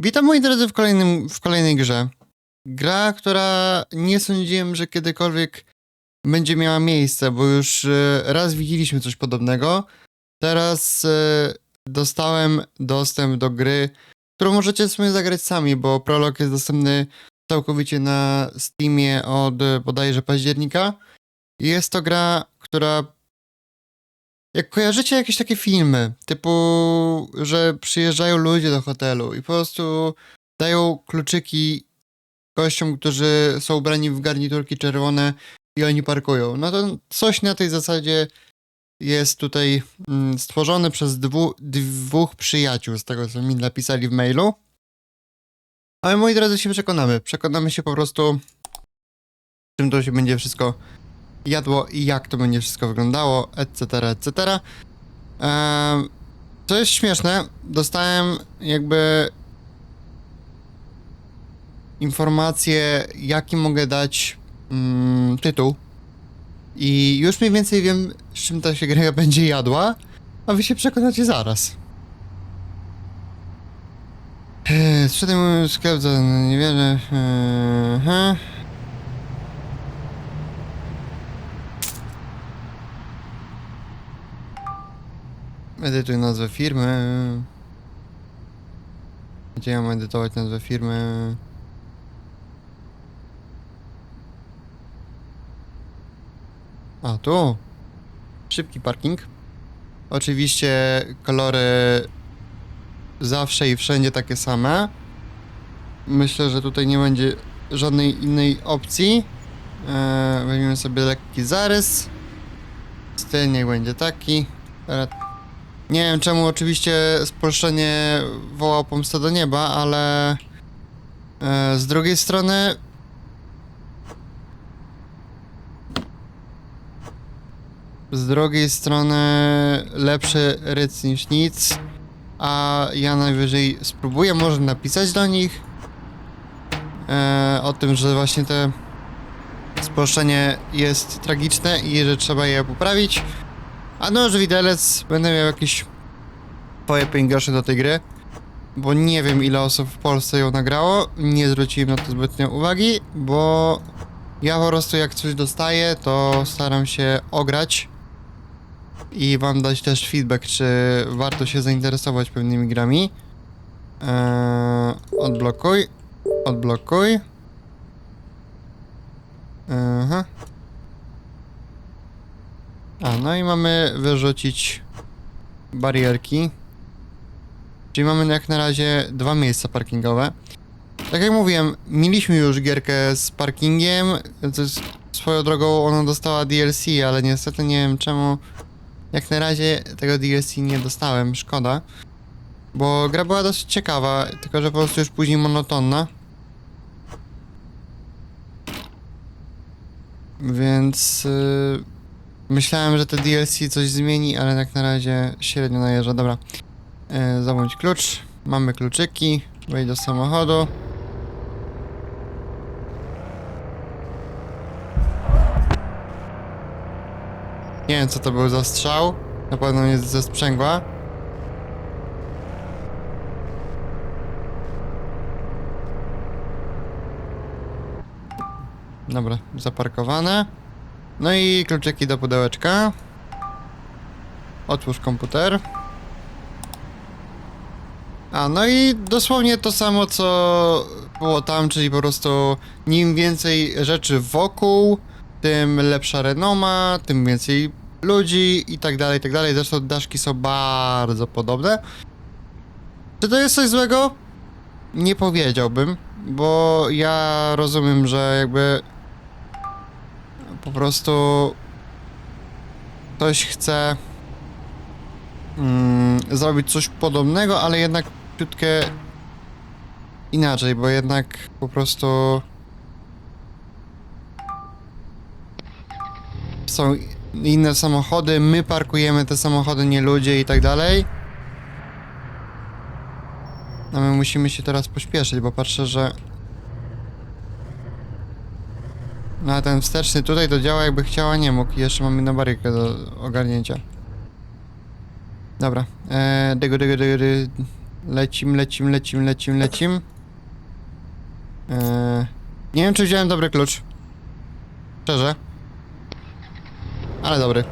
Witam moi drodzy w, kolejnym, w kolejnej grze. Gra, która nie sądziłem, że kiedykolwiek będzie miała miejsce, bo już e, raz widzieliśmy coś podobnego. Teraz e, dostałem dostęp do gry, którą możecie sobie zagrać sami, bo prolog jest dostępny całkowicie na Steamie od bodajże października. Jest to gra, która jak kojarzycie jakieś takie filmy, typu, że przyjeżdżają ludzie do hotelu i po prostu dają kluczyki gościom, którzy są ubrani w garniturki czerwone i oni parkują. No to coś na tej zasadzie jest tutaj mm, stworzone przez dwu, dwóch przyjaciół, z tego co mi napisali w mailu. Ale moi drodzy, się przekonamy. Przekonamy się po prostu, czym to się będzie wszystko jadło i jak to będzie wszystko wyglądało, etc., etc. Co jest śmieszne, dostałem jakby informację, jaki mogę dać mm, tytuł. I już mniej więcej wiem, z czym ta się gra będzie jadła, a wy się przekonacie zaraz. Eee, Sprzedaj sklep za niewiele. Eee, Edytuj nazwę firmy. Gdzie ja mam edytować nazwę firmy? A, tu. Szybki parking. Oczywiście kolory zawsze i wszędzie takie same. Myślę, że tutaj nie będzie żadnej innej opcji. Eee, weźmiemy sobie lekki zarys. Styl niech będzie taki. Nie wiem czemu oczywiście spolszczenie woła pomstę do nieba, ale e, z drugiej strony z drugiej strony lepszy ryc niż nic, a ja najwyżej spróbuję może napisać do nich e, o tym, że właśnie te spolszczenie jest tragiczne i że trzeba je poprawić. A no, że widelec, będę miał jakieś swoje 5 groszy do tej gry, bo nie wiem ile osób w Polsce ją nagrało, nie zwróciłem na to zbytnio uwagi, bo ja po prostu jak coś dostaję, to staram się ograć i wam dać też feedback, czy warto się zainteresować pewnymi grami. Eee, odblokuj, odblokuj. Aha. A, no i mamy wyrzucić barierki. Czyli mamy jak na razie dwa miejsca parkingowe. Tak jak mówiłem, mieliśmy już gierkę z parkingiem. Jest, swoją drogą ona dostała DLC, ale niestety nie wiem czemu. Jak na razie tego DLC nie dostałem, szkoda. Bo gra była dosyć ciekawa, tylko że po prostu już później monotonna. Więc... Yy... Myślałem, że te DLC coś zmieni, ale jak na razie średnio najeżdża. Dobra. E, zabądź klucz. Mamy kluczyki. Wejdź do samochodu. Nie wiem co to był za strzał. Na pewno jest ze sprzęgła. Dobra, zaparkowane. No i kluczyki do pudełeczka. Otwórz komputer. A, no i dosłownie to samo, co było tam, czyli po prostu im więcej rzeczy wokół, tym lepsza renoma, tym więcej ludzi i tak dalej, i tak dalej. Zresztą daszki są bardzo podobne. Czy to jest coś złego? Nie powiedziałbym, bo ja rozumiem, że jakby po prostu ktoś chce mm, zrobić coś podobnego, ale jednak ciutkę inaczej, bo jednak po prostu są inne samochody, my parkujemy te samochody, nie ludzie i tak dalej. A my musimy się teraz pośpieszyć, bo patrzę, że No a ten wsteczny tutaj to działa jakby chciała, nie mógł. Jeszcze mamy jedną barykę do ogarnięcia. Dobra. Eee, dygu, dygu, dygu, dygu. Lecim, lecim, lecim, lecim, lecim. Eee, nie wiem, czy wziąłem dobry klucz. Szczerze. Ale dobry.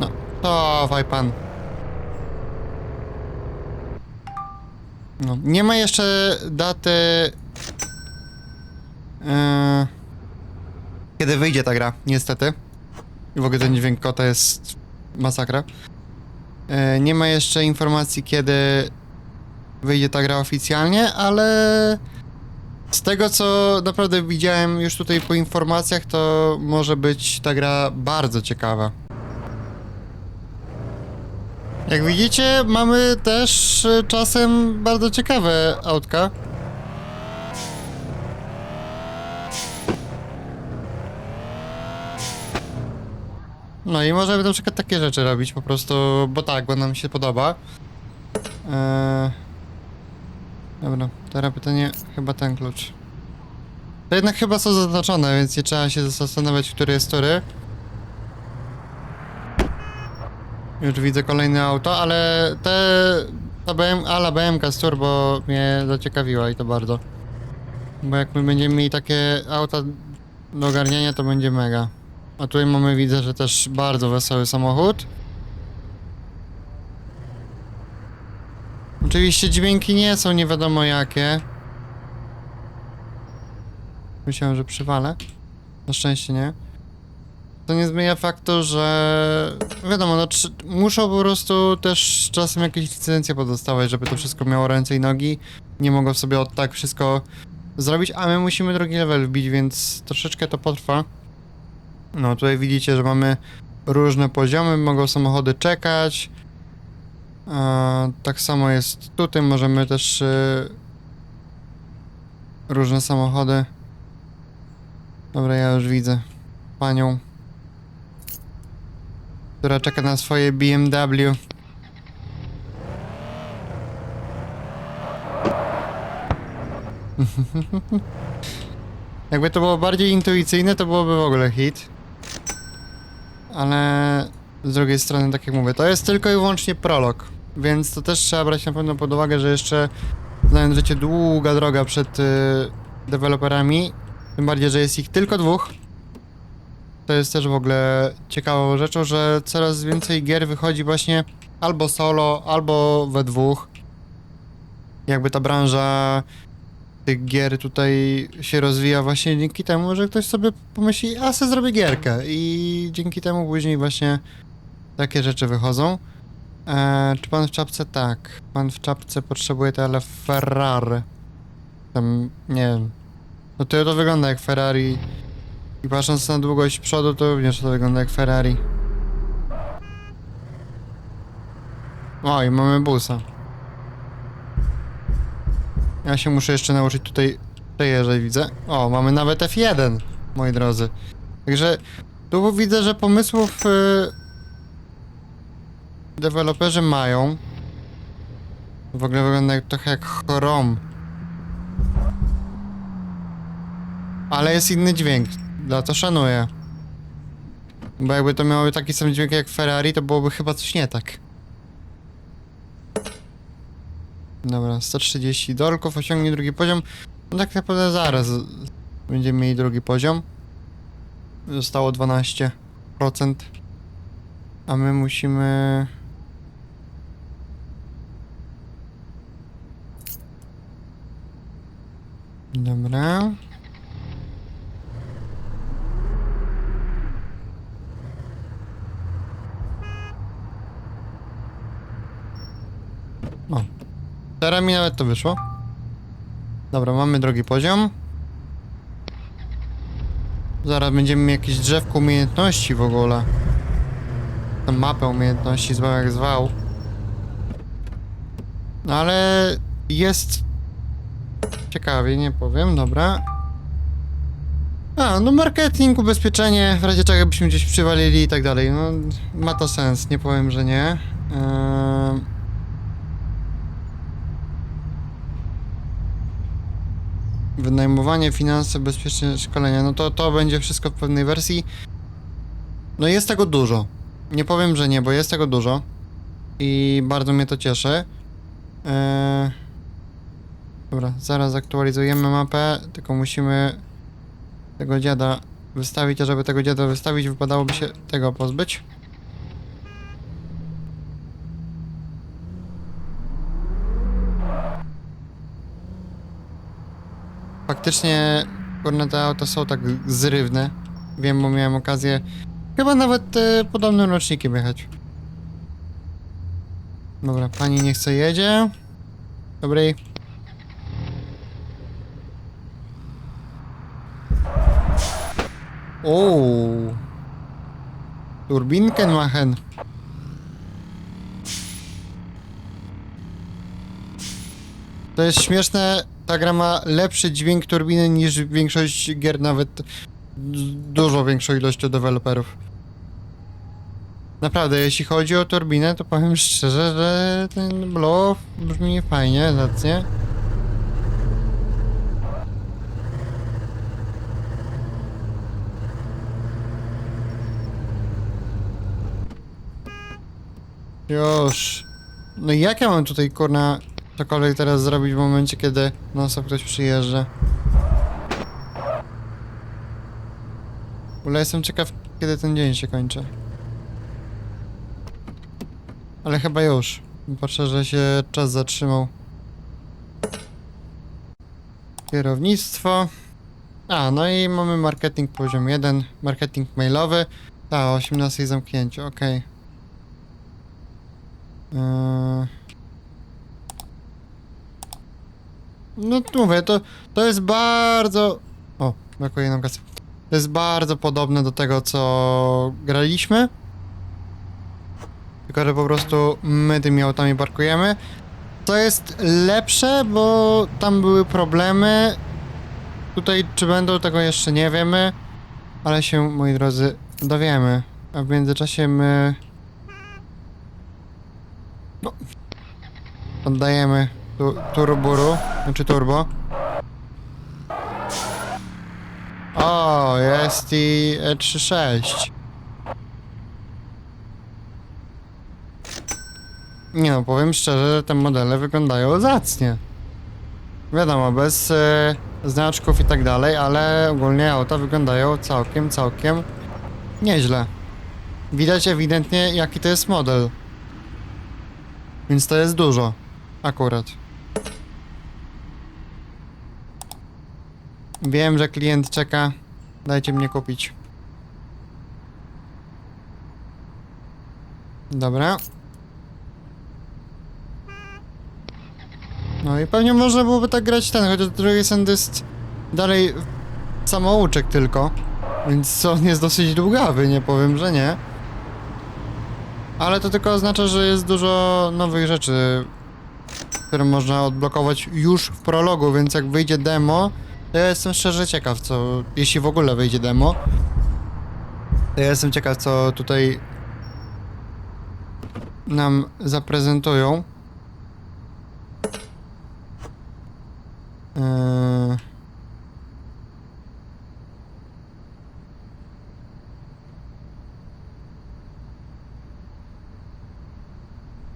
No, dawaj pan. No, nie ma jeszcze daty. Eee, kiedy wyjdzie ta gra, niestety. I w ogóle ten dźwięk kota jest masakra. E, nie ma jeszcze informacji, kiedy wyjdzie ta gra oficjalnie, ale z tego co naprawdę widziałem już tutaj po informacjach, to może być ta gra bardzo ciekawa. Jak widzicie, mamy też e, czasem bardzo ciekawe autka. No i możemy na przykład takie rzeczy robić po prostu, bo tak, bo nam się podoba. Eee... Dobra, teraz pytanie, chyba ten klucz. To jednak chyba są zaznaczone, więc nie trzeba się zastanawiać, który jest który. Już widzę kolejne auto, ale te... Ta BM, ala BMK z turbo mnie zaciekawiła i to bardzo. Bo jak my będziemy mieli takie auta do ogarniania, to będzie mega. A tutaj mamy, widzę, że też bardzo wesoły samochód. Oczywiście dźwięki nie są nie wiadomo jakie. Myślałem, że przywalę. Na szczęście nie. To nie zmienia faktu, że wiadomo, no, trzy- muszą po prostu też czasem jakieś licencje podostawać, żeby to wszystko miało ręce i nogi. Nie mogą sobie od tak wszystko zrobić, a my musimy drugi level wbić, więc troszeczkę to potrwa. No tutaj widzicie, że mamy różne poziomy, mogą samochody czekać. E, tak samo jest tutaj, możemy też e, różne samochody. Dobra, ja już widzę panią, która czeka na swoje BMW. Jakby to było bardziej intuicyjne, to byłoby w ogóle hit. Ale z drugiej strony, tak jak mówię, to jest tylko i wyłącznie prolog. Więc to też trzeba brać na pewno pod uwagę, że jeszcze znając życie długa droga przed y, deweloperami. Tym bardziej, że jest ich tylko dwóch. To jest też w ogóle ciekawą rzeczą, że coraz więcej gier wychodzi właśnie albo solo, albo we dwóch. Jakby ta branża tych gier tutaj się rozwija właśnie dzięki temu, że ktoś sobie pomyśli, a se zrobię gierkę i dzięki temu później właśnie takie rzeczy wychodzą. Eee, czy pan w czapce? Tak. Pan w czapce potrzebuje to, ale Ferrari. Tam, nie wiem. No to to wygląda jak Ferrari. I patrząc na długość przodu, to również to wygląda jak Ferrari. O, i mamy busa. Ja się muszę jeszcze nauczyć tutaj przejeżdżać, widzę. O, mamy nawet F1, moi drodzy. Także tu widzę, że pomysłów y, deweloperzy mają. W ogóle wygląda jak, trochę jak Chrome. Ale jest inny dźwięk, dla to szanuję. Bo jakby to miało taki sam dźwięk jak Ferrari, to byłoby chyba coś nie tak. Dobra, 130 dolków, osiągnie drugi poziom. No tak naprawdę zaraz będziemy mieli drugi poziom. Zostało 12%. A my musimy... Dobra. O. Teraz mi nawet to wyszło. Dobra, mamy drugi poziom. Zaraz będziemy jakieś drzewko umiejętności w ogóle. Tę mapę umiejętności, zwał jak zwał. No ale jest ciekawie, nie powiem, dobra. A, no marketing, ubezpieczenie, w razie czego byśmy gdzieś przywalili i tak dalej. No, ma to sens, nie powiem, że nie. Ehm... Wynajmowanie, finanse, bezpieczne szkolenia. No to to będzie wszystko w pewnej wersji. No jest tego dużo. Nie powiem, że nie, bo jest tego dużo. I bardzo mnie to cieszy. Eee... Dobra, zaraz aktualizujemy mapę, tylko musimy tego dziada wystawić, a żeby tego dziada wystawić, wypadałoby się tego pozbyć. Faktycznie, kurna, te auta są tak zrywne. Wiem, bo miałem okazję chyba nawet e, podobnym rocznikiem jechać. Dobra, pani nie chce jedzie. Dobrej. O. Turbinkę machen. To jest śmieszne. Ta gra ma lepszy dźwięk turbiny niż większość gier, nawet dużo większą ilością deweloperów. Naprawdę, jeśli chodzi o turbinę, to powiem szczerze, że ten blow brzmi fajnie, zacnie. Już. No jak ja mam tutaj kurna cokolwiek teraz zrobić w momencie, kiedy stop ktoś przyjeżdża? W jestem ciekaw, kiedy ten dzień się kończy. Ale chyba już. Patrzę, że się czas zatrzymał. Kierownictwo. A, no i mamy marketing poziom 1, marketing mailowy. A, o 18 zamknięcie, okej. Eee. No tu mówię, to, to jest bardzo... O, brakuje nam kasy. To jest bardzo podobne do tego, co graliśmy. Tylko, że po prostu my tymi autami parkujemy. To jest lepsze, bo tam były problemy. Tutaj czy będą, tego jeszcze nie wiemy. Ale się, moi drodzy, dowiemy. A w międzyczasie my... No. Oddajemy tu, turburu, znaczy turbo. O, jest i E E36. Nie no, powiem szczerze, że te modele wyglądają zacnie. Wiadomo, bez e, znaczków i tak dalej, ale ogólnie auta wyglądają całkiem, całkiem nieźle. Widać ewidentnie, jaki to jest model. Więc to jest dużo. Akurat. Wiem, że klient czeka. Dajcie mnie kupić. Dobra. No i pewnie można byłoby tak grać ten, chociaż drugi send jest dalej samouczek tylko. Więc on jest dosyć długawy, nie powiem, że nie. Ale to tylko oznacza, że jest dużo nowych rzeczy, które można odblokować już w prologu, więc jak wyjdzie demo, ja jestem szczerze ciekaw, co, jeśli w ogóle wyjdzie demo, ja jestem ciekaw, co tutaj nam zaprezentują. Eee...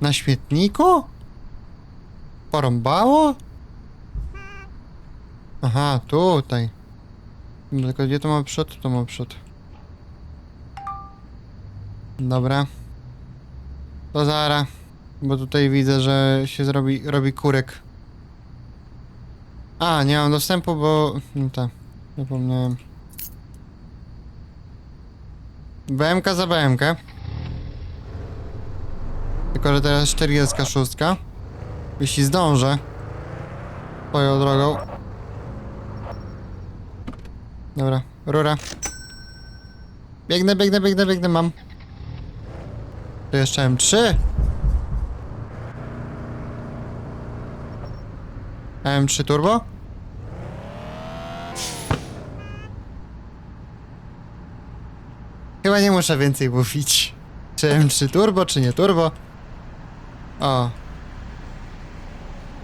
Na śmietniku? Porąbało? Aha, tutaj. Tylko gdzie to ma przód, to ma przód. Dobra. To zara. Bo tutaj widzę, że się zrobi, robi kurek. A, nie mam dostępu, bo... No tak, zapomniałem. BMK za BMK. Tylko, że teraz 46. Jeśli zdążę. Swoją drogą. Dobra, rura. Biegnę, biegnę, biegnę, biegnę, mam. Tu jeszcze M3. M3 turbo? Chyba nie muszę więcej mówić. Czy M3 turbo, czy nie turbo? O.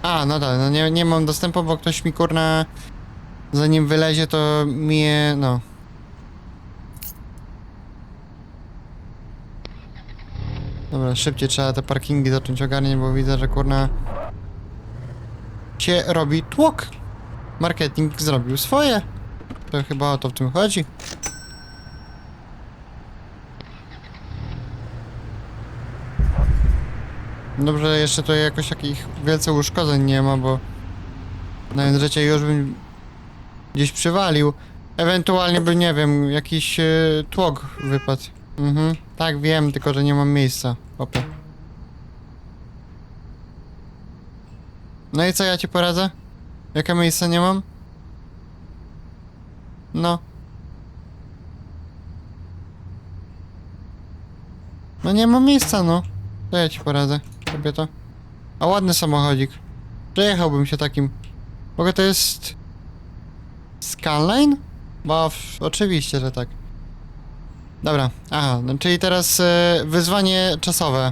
A, no tak, no nie, nie mam dostępu, bo ktoś mi kurna Zanim wylezie, to mnie, no. Dobra, szybciej trzeba te parkingi zacząć ogarniać, bo widzę, że kurna się robi tłok. Marketing zrobił swoje. To chyba o to w tym chodzi. Dobrze, jeszcze tutaj jakoś takich wielce uszkodzeń nie ma, bo nawet życie już bym gdzieś przywalił. Ewentualnie by, nie wiem, jakiś e, tłok wypadł. Mhm, tak wiem, tylko że nie mam miejsca. Opie. No i co ja ci poradzę? Jakie miejsca nie mam? No. No nie mam miejsca, no. To ja ci poradzę, kobieto. A ładny samochodzik. Przejechałbym się takim. Ogóle to jest... Skyline? Bo w... oczywiście, że tak. Dobra, aha, no czyli teraz e, wyzwanie czasowe.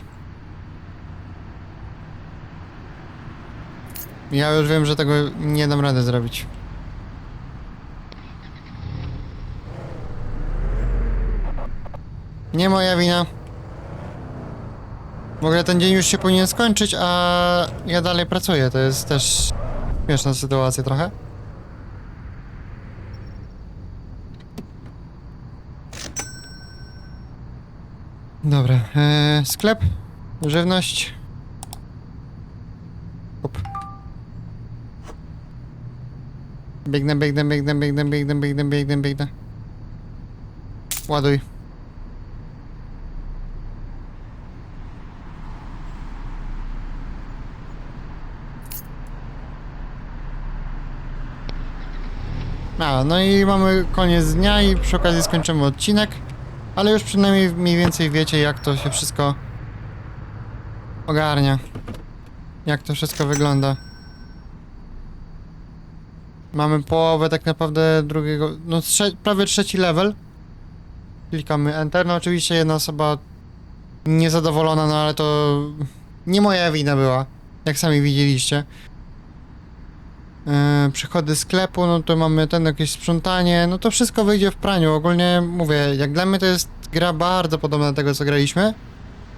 Ja już wiem, że tego nie dam rady zrobić. Nie moja wina. W ogóle ten dzień już się powinien skończyć, a ja dalej pracuję. To jest też śmieszna sytuacja trochę. Dobra, e, sklep, żywność. Hop. Biegnę, biegnę, biegnę, biegnę, biegnę, biegnę, biegnę, biegnę. Ładuj. A, no i mamy koniec dnia i przy okazji skończymy odcinek. Ale już przynajmniej mniej więcej wiecie, jak to się wszystko ogarnia. Jak to wszystko wygląda. Mamy połowę tak naprawdę drugiego, no trze prawie trzeci level. Klikamy Enter. No oczywiście jedna osoba niezadowolona, no ale to nie moja wina była, jak sami widzieliście. Yy, przychody sklepu, no to mamy ten jakieś sprzątanie, no to wszystko wyjdzie w praniu. Ogólnie mówię, jak dla mnie to jest gra bardzo podobna do tego, co graliśmy.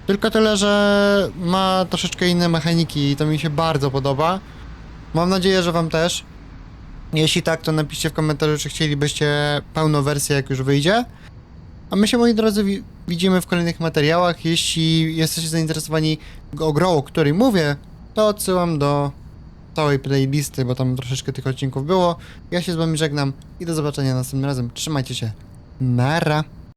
Tylko tyle, że ma troszeczkę inne mechaniki i to mi się bardzo podoba. Mam nadzieję, że wam też. Jeśli tak, to napiszcie w komentarzu, czy chcielibyście pełną wersję, jak już wyjdzie. A my się, moi drodzy, wi- widzimy w kolejnych materiałach. Jeśli jesteście zainteresowani o o której mówię, to odsyłam do całej playlisty, bo tam troszeczkę tych odcinków było. Ja się z wami żegnam i do zobaczenia następnym razem. Trzymajcie się. Nara.